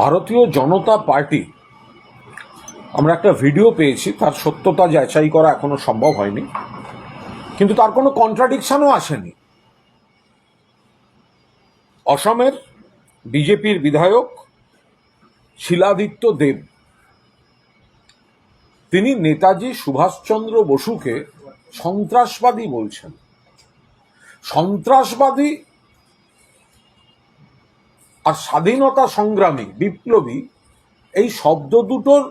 ভারতীয় জনতা পার্টি, আমরা একটা ভিডিও পেয়েছি, তার সত্যতা যাচাই করা এখনও সম্ভব হয়নি, কিন্তু তার কোনো কন্ট্রাডিকশনও আসেনি। অসমের বিজেপির বিধায়ক শিলাদিত্য দেব, তিনি নেতাজি সুভাষচন্দ্র বসুকে সন্ত্রাসবাদী বলছেন। সন্ত্রাসবাদী আর স্বাধীনতা সংগ্রামী বিপ্লবী এই শব্দ দুটোর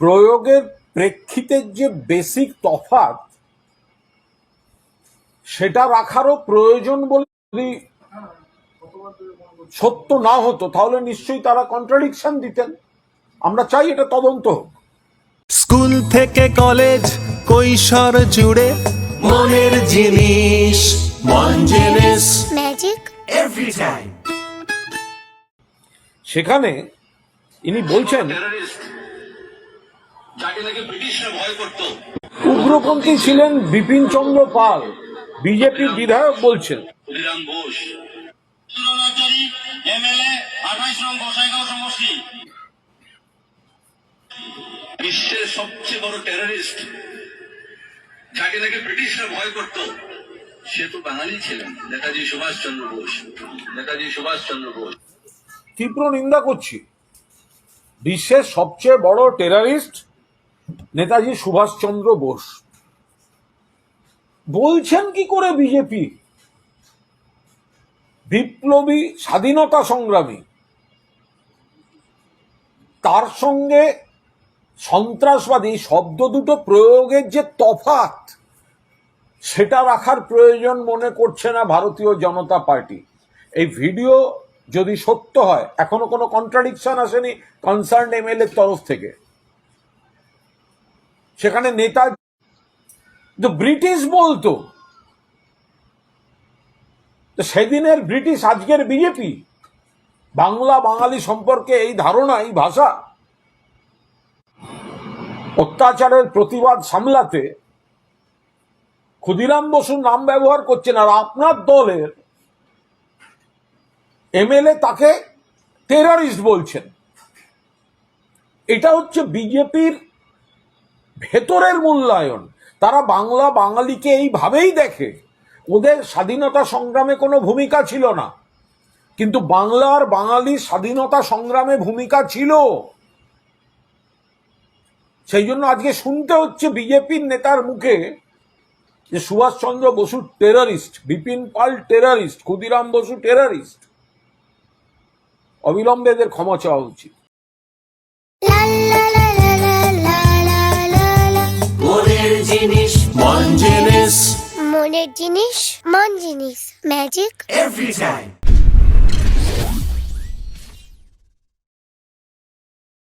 প্রয়োগের প্রেক্ষিতের যে বেসিক তফাৎ সেটা রাখারও প্রয়োজন বলে যদি সত্য না হতো তাহলে নিশ্চয়ই তারা কন্ট্রাডিকশন দিতেন। আমরা চাই এটা তদন্ত হোক। স্কুল থেকে কলেজ কৈশোর জুড়ে মনের জিনিস মন জিনিস ম্যাজিক এভরি টাইম সেখানে ইনি বলছেন টেররিস্ট যাকে ব্রিটিশরা ভয় করত। উগ্রপন্থী ছিলেন বিপিন চন্দ্র পাল বিজেপির বিধায়ক বলছেন। বিশ্বের সবচেয়ে বড় টেররিস্ট যাকে নাকি ব্রিটিশরা ভয় করত। সে তো বাঙালি ছিলেন নেতাজি সুভাষচন্দ্র বোস নেতাজি সুভাষচন্দ্র বোস তীব্র নিন্দা করছি। বিশ্বের সবচেয়ে বড় টেরারিস্ট নেতাজি সুভাষচন্দ্র বোস। বলছেন কি করে বিজেপি বিপ্লবী স্বাধীনতা সংগ্রামী। তার সঙ্গে সন্ত্রাসবাদী শব্দ দুটো প্রয়োগের যে তফাৎ, সেটা রাখার প্রয়োজন মনে করছে না ভারতীয় জনতা পার্টি। এই ভিডিও যদি সত্য হয়, এখনও কোনো কন্ট্রাডিকশন আসেনি কনসার্ন এমএলএ তরফ থেকে। সেখানে নেতা ব্রিটিশ বলতো সেদিনের ব্রিটিশ, আজকের বিজেপি বাংলা বাঙালি সম্পর্কে এই ধারণা, এই ভাষা, অত্যাচারের প্রতিবাদ সামলাতে ক্ষুদিরাম বসুর নাম ব্যবহার করছেন আর আপনার দলের এমএলএ তাকে টেরারিস্ট বলছেন। এটা হচ্ছে বিজেপির ভেতরের মূল্যায়ন। তারা বাংলা বাঙালিকে এইভাবেই দেখে। ওদের স্বাধীনতা সংগ্রামে কোনো ভূমিকা ছিল না। কিন্তু বাংলার বাঙালি স্বাধীনতা সংগ্রামে ভূমিকা ছিল। সেই জন্য আজকে শুনতে হচ্ছে বিজেপির নেতার মুখে যে Subhash Chandra Basu terrorist Bipin Pal terrorist Khudiram Basu terrorist অবিলম্বে এদের ক্ষমা চাওয়া উচিত মনের জিনিস মন জিনিস মনের জিনিস মন জিনিস ম্যাজিক এভরি টাইম